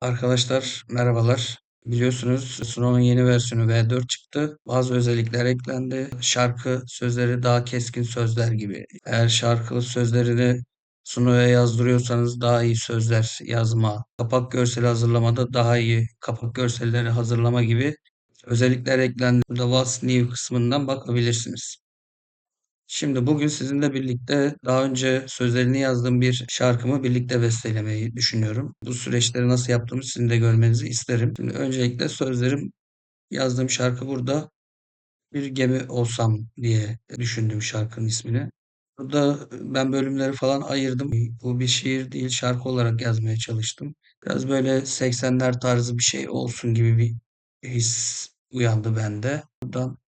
Arkadaşlar merhabalar. Biliyorsunuz Suno'nun yeni versiyonu V4 çıktı. Bazı özellikler eklendi. Şarkı sözleri daha keskin sözler gibi. Eğer şarkılı sözlerini Suno'ya yazdırıyorsanız daha iyi sözler yazma, kapak görseli hazırlamada daha iyi kapak görselleri hazırlama gibi özellikler eklendi. Burada What's New kısmından bakabilirsiniz. Şimdi bugün sizinle birlikte daha önce sözlerini yazdığım bir şarkımı birlikte bestelemeyi düşünüyorum. Bu süreçleri nasıl yaptığımı sizin de görmenizi isterim. Şimdi öncelikle sözlerim yazdığım şarkı burada bir gemi olsam diye düşündüm şarkının ismini. Burada ben bölümleri falan ayırdım. Bu bir şiir değil şarkı olarak yazmaya çalıştım. Biraz böyle 80'ler tarzı bir şey olsun gibi bir his uyandı bende. Buradan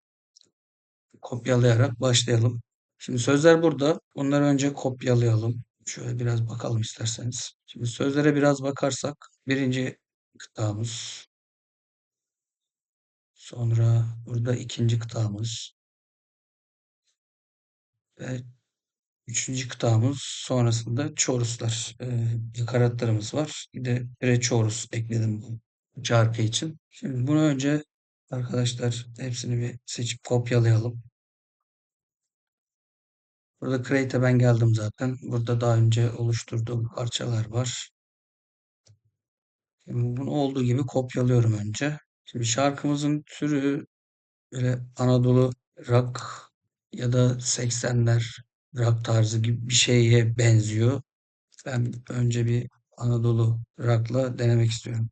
kopyalayarak başlayalım. Şimdi sözler burada. Onları önce kopyalayalım. Şöyle biraz bakalım isterseniz. Şimdi sözlere biraz bakarsak birinci kıtamız. Sonra burada ikinci kıtamız. Ve üçüncü kıtamız sonrasında çoruslar. E, nakaratlarımız var. Bir de pre-chorus ekledim bu şarkı için. Şimdi bunu önce arkadaşlar hepsini bir seçip kopyalayalım. Burada Create'e ben geldim zaten. Burada daha önce oluşturduğum parçalar var. Şimdi bunu olduğu gibi kopyalıyorum önce. Şimdi şarkımızın türü böyle Anadolu rock ya da 80'ler rock tarzı gibi bir şeye benziyor. Ben önce bir Anadolu rock'la denemek istiyorum.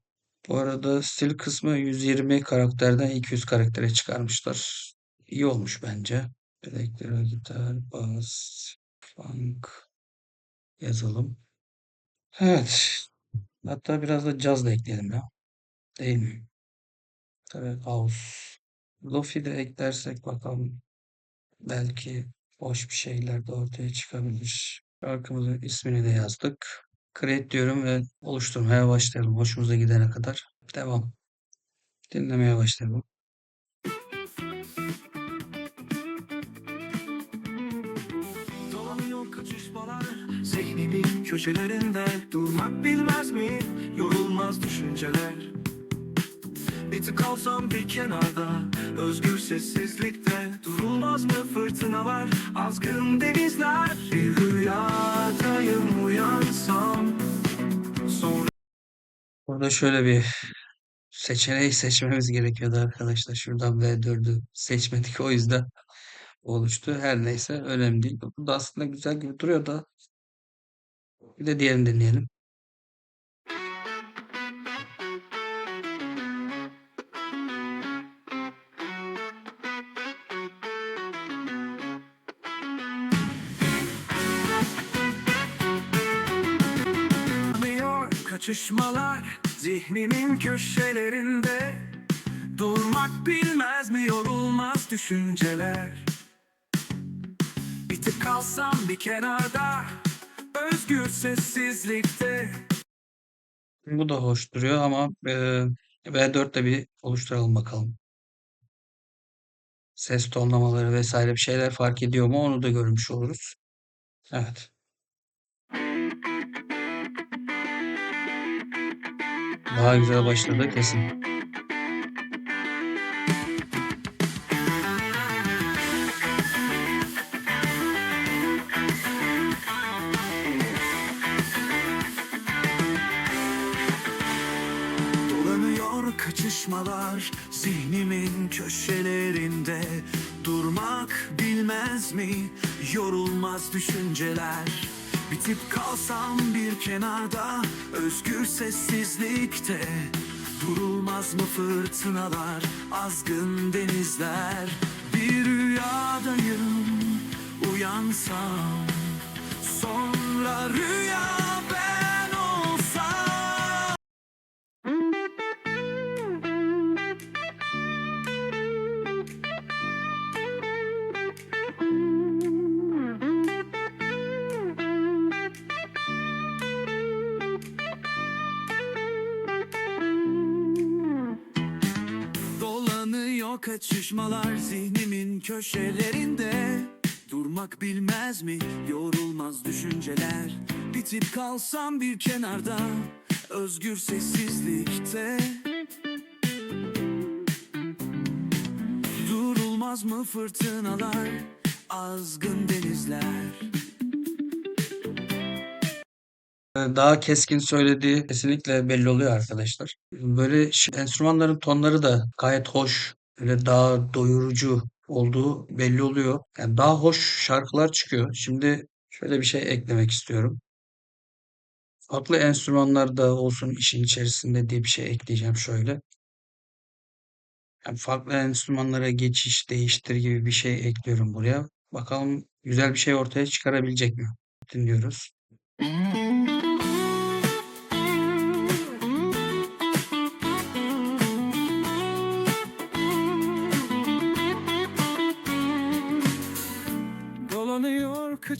Bu arada stil kısmı 120 karakterden 200 karaktere çıkarmışlar. İyi olmuş bence. Elektro gitar, bas, funk yazalım. Evet. Hatta biraz da caz da ekleyelim ya. Değil mi? Tabii house. Lofi de eklersek bakalım. Belki hoş bir şeyler de ortaya çıkabilir. Şarkımızın ismini de yazdık. Create diyorum ve oluşturmaya başlayalım. Hoşumuza gidene kadar. Devam. Dinlemeye başlayalım. Köşelerinde Durmak bilmez mi? Yorulmaz düşünceler Bir tık alsam bir kenarda Özgür sessizlikte Durulmaz mı fırtınalar Azgın denizler Bir rüyadayım uyansam Sonra Burada şöyle bir seçeneği seçmemiz gerekiyordu arkadaşlar. Şuradan V4'ü seçmedik o yüzden oluştu. Her neyse önemli değil. Bu da aslında güzel gibi duruyor da bir de diğerini dinleyelim. Kaçışmalar zihnimin köşelerinde Durmak bilmez mi yorulmaz düşünceler Bir tık kalsam bir kenarda Özgür sessizlikte Bu da hoş duruyor ama e, V4'te bir oluşturalım bakalım. Ses tonlamaları vesaire bir şeyler fark ediyor mu onu da görmüş oluruz. Evet. Daha güzel başladı kesin. Düşünceler Bitip kalsam bir kenarda özgür sessizlikte. Durulmaz mı fırtınalar azgın denizler? Bir rüyadayım uyansam. Sonra rüya Dolanıyor kaçışmalar zihnimin köşelerinde. Durmak bilmez mi? Yorulmaz düşünceler. Bitip kalsam bir kenarda. Özgür sessizlikte. Durulmaz mı fırtınalar, azgın denizler. Daha keskin söylediği kesinlikle belli oluyor arkadaşlar. Böyle enstrümanların tonları da gayet hoş, böyle daha doyurucu olduğu belli oluyor. Yani daha hoş şarkılar çıkıyor. Şimdi şöyle bir şey eklemek istiyorum. Farklı enstrümanlar da olsun işin içerisinde diye bir şey ekleyeceğim şöyle. Yani farklı enstrümanlara geçiş, değiştir gibi bir şey ekliyorum buraya. Bakalım güzel bir şey ortaya çıkarabilecek mi? Dinliyoruz.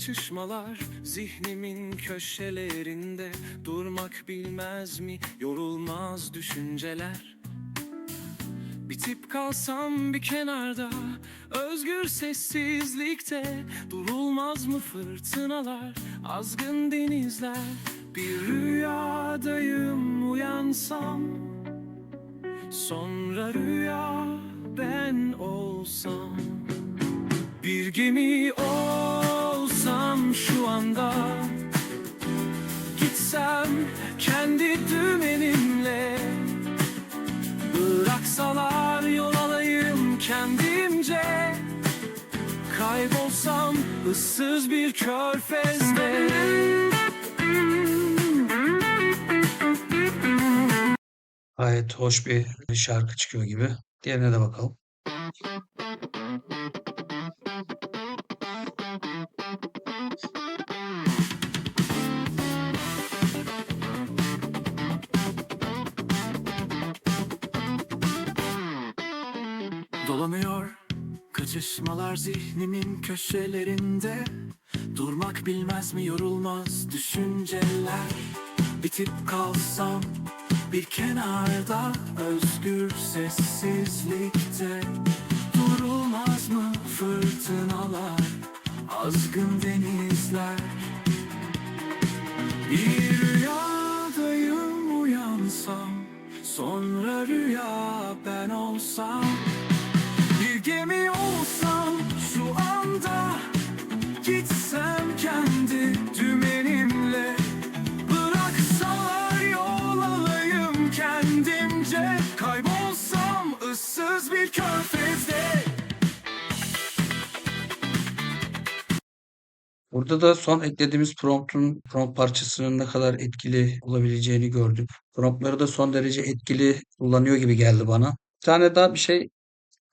Kaçışmalar zihnimin köşelerinde. Durmak bilmez mi yorulmaz düşünceler. Bitip kalsam bir kenarda Özgür sessizlikte. Durulmaz mı fırtınalar Azgın denizler? Bir rüyadayım uyansam. Sonra rüya ben olsam. Bir gemi şu anda Gitsem kendi dümenimle Bıraksalar yol alayım kendimce Kaybolsam ıssız bir körfezde Gayet hoş bir şarkı çıkıyor gibi. Diğerine de bakalım. Kaçışmalar zihnimin köşelerinde. Durmak bilmez mi yorulmaz düşünceler. Bitip kalsam bir kenarda özgür sessizlikte. Durulmaz mı fırtınalar azgın denizler? Bir rüyadayım uyansam Sonra rüya ben olsam anda Gitsem kendi dümenimle Bıraksalar yol alayım kendimce Kaybolsam ıssız bir körfezde Burada da son eklediğimiz promptun prompt parçasının ne kadar etkili olabileceğini gördük. Promptları da son derece etkili kullanıyor gibi geldi bana. Bir tane daha bir şey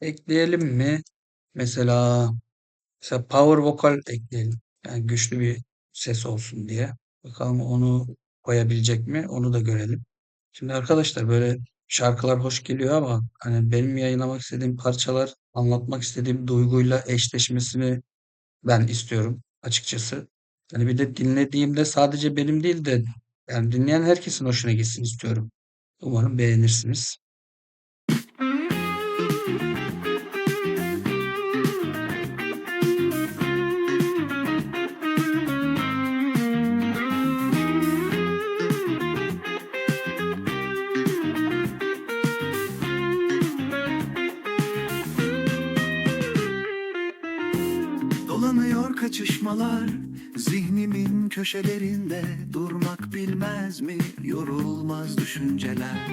ekleyelim mi? Mesela mesela power vokal ekleyelim. Yani güçlü bir ses olsun diye. Bakalım onu koyabilecek mi? Onu da görelim. Şimdi arkadaşlar böyle şarkılar hoş geliyor ama hani benim yayınlamak istediğim parçalar anlatmak istediğim duyguyla eşleşmesini ben istiyorum açıkçası. Hani bir de dinlediğimde sadece benim değil de yani dinleyen herkesin hoşuna gitsin istiyorum. Umarım beğenirsiniz. Dolanıyor kaçışmalar Zihnimin köşelerinde Durmak bilmez mi? Yorulmaz düşünceler.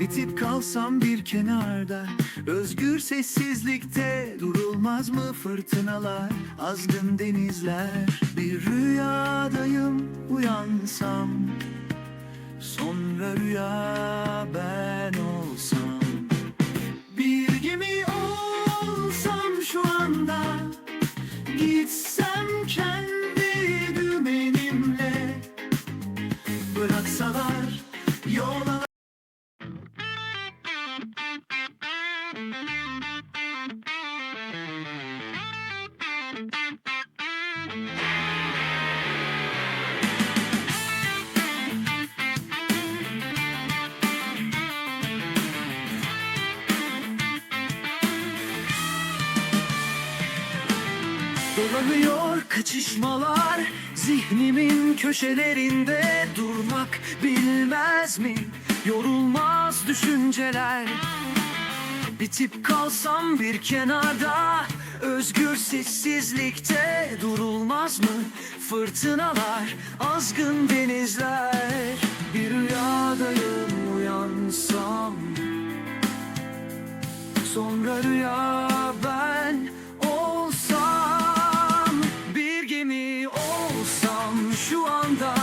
Bitip kalsam bir kenarda Özgür sessizlikte Durulmaz mı fırtınalar? Azgın denizler Bir rüyadayım uyansam. Sonra rüya ben kaçışmalar Zihnimin köşelerinde Durmak bilmez mi? Yorulmaz düşünceler. Bitip kalsam bir kenarda Özgür sessizlikte Durulmaz mı? Fırtınalar Azgın denizler. Bir rüyadayım uyansam. Sonra rüya ben şu anda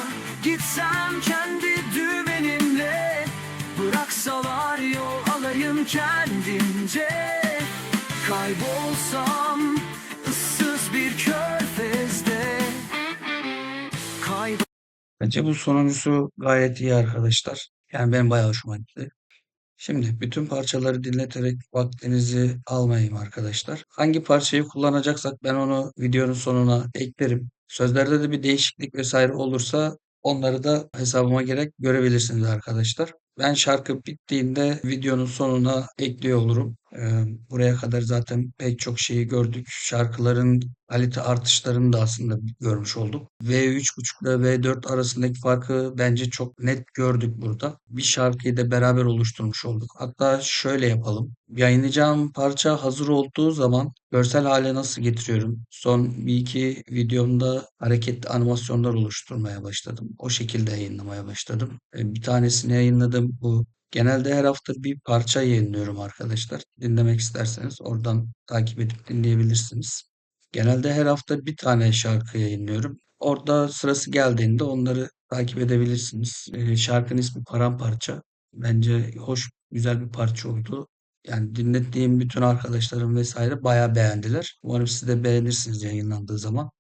Gitsem kendi dümenimle Bıraksalar yol alayım kendimce Kaybolsam ıssız bir körfezde Kaybol Bence bu sonuncusu gayet iyi arkadaşlar. Yani benim bayağı hoşuma gitti. Şimdi bütün parçaları dinleterek vaktinizi almayayım arkadaşlar. Hangi parçayı kullanacaksak ben onu videonun sonuna eklerim. Sözlerde de bir değişiklik vesaire olursa onları da hesabıma gerek görebilirsiniz arkadaşlar. Ben şarkı bittiğinde videonun sonuna ekliyor olurum. Buraya kadar zaten pek çok şeyi gördük. Şarkıların kalite artışlarını da aslında görmüş olduk. V3.5 ile V4 arasındaki farkı bence çok net gördük burada. Bir şarkıyı da beraber oluşturmuş olduk. Hatta şöyle yapalım. Yayınlayacağım parça hazır olduğu zaman görsel hale nasıl getiriyorum? Son bir iki videomda hareketli animasyonlar oluşturmaya başladım. O şekilde yayınlamaya başladım. Bir tanesini yayınladım. Bu genelde her hafta bir parça yayınlıyorum arkadaşlar. Dinlemek isterseniz oradan takip edip dinleyebilirsiniz. Genelde her hafta bir tane şarkı yayınlıyorum. Orada sırası geldiğinde onları takip edebilirsiniz. Ee, şarkının ismi Paramparça. Bence hoş, güzel bir parça oldu. Yani dinlettiğim bütün arkadaşlarım vesaire bayağı beğendiler. Umarım siz de beğenirsiniz yayınlandığı zaman.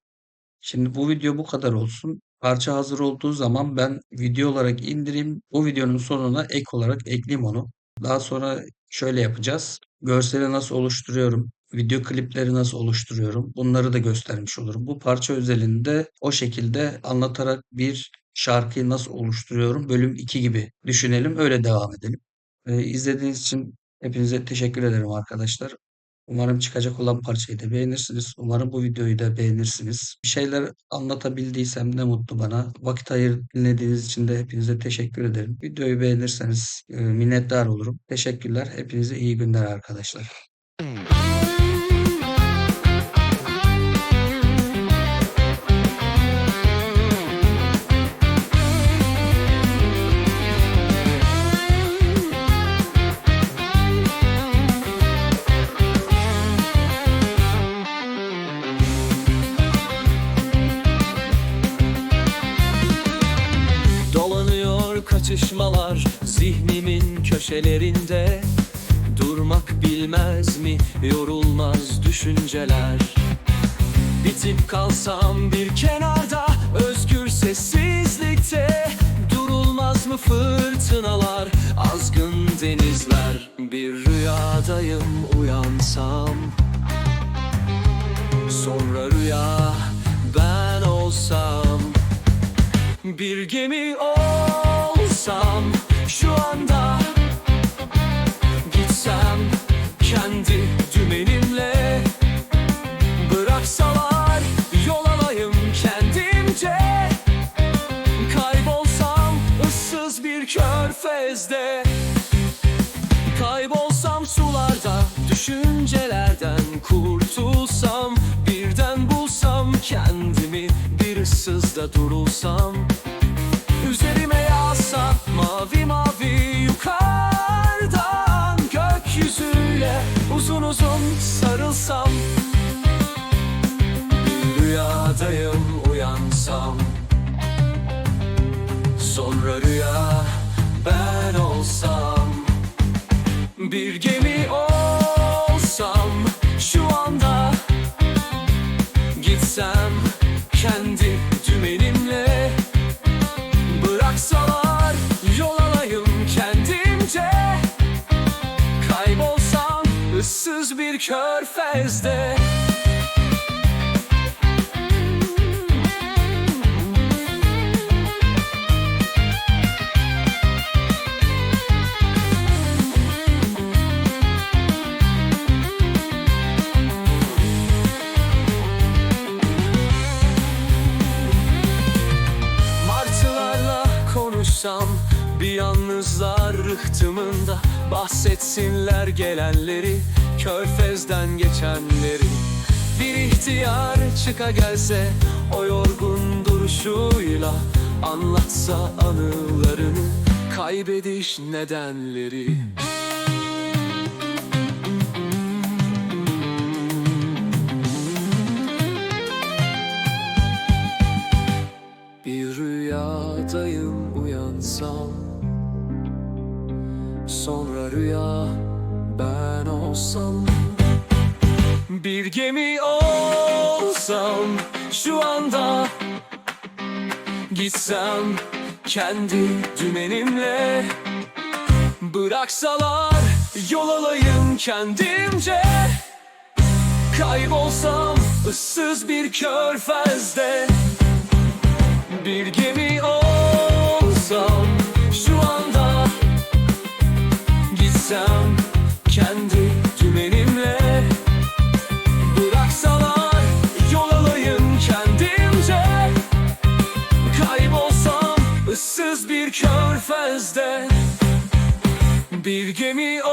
Şimdi bu video bu kadar olsun. Parça hazır olduğu zaman ben video olarak indireyim. Bu videonun sonuna ek olarak ekleyeyim onu. Daha sonra şöyle yapacağız. Görseli nasıl oluşturuyorum? Video klipleri nasıl oluşturuyorum? Bunları da göstermiş olurum. Bu parça özelinde o şekilde anlatarak bir şarkıyı nasıl oluşturuyorum? Bölüm 2 gibi düşünelim. Öyle devam edelim. Ee, izlediğiniz için hepinize teşekkür ederim arkadaşlar. Umarım çıkacak olan parçayı da beğenirsiniz. Umarım bu videoyu da beğenirsiniz. Bir şeyler anlatabildiysem ne mutlu bana. Vakit ayırıp dinlediğiniz için de hepinize teşekkür ederim. Videoyu beğenirseniz e, minnettar olurum. Teşekkürler. Hepinize iyi günler arkadaşlar. Dolanıyor köşelerinde Durmak bilmez mi? Yorulmaz düşünceler. Bitip kalsam bir kenarda özgür sessizlikte Durulmaz mı fırtınalar? Azgın denizler Bir rüyadayım uyansam. Sonra rüya ben olsam. Bir gemi olsam. Şu anda Gitsem kendi dümenimle. Bıraksalar yol alayım kendimce. Kaybolsam ıssız bir körfezde. Kaybolsam sularda düşüncelerden kurtulsam Birden bulsam kendimi bir ıssızda durulsam Gökyüzüyle uzun uzun sarılsam. Rüyadayım uyansam. Sonra rüya ben olsam. Bir gemi olsam şu anda. Gitsem kendi dümenimle Bıraksalar bir körfezde konuşsam Bir yalnızlar rıhtımında Bahsetsinler gelenleri. Körfezden geçenleri Bir ihtiyar çıka gelse O yorgun duruşuyla Anlatsa anılarını Kaybediş nedenleri Bir rüyadayım uyansam Sonra rüya Bir gemi olsam şu anda Gitsem kendi dümenimle Bıraksalar yol alayım kendimce. Kaybolsam ıssız bir körfezde bir gemi olsam şu anda Gitsem körfezde Bir gemi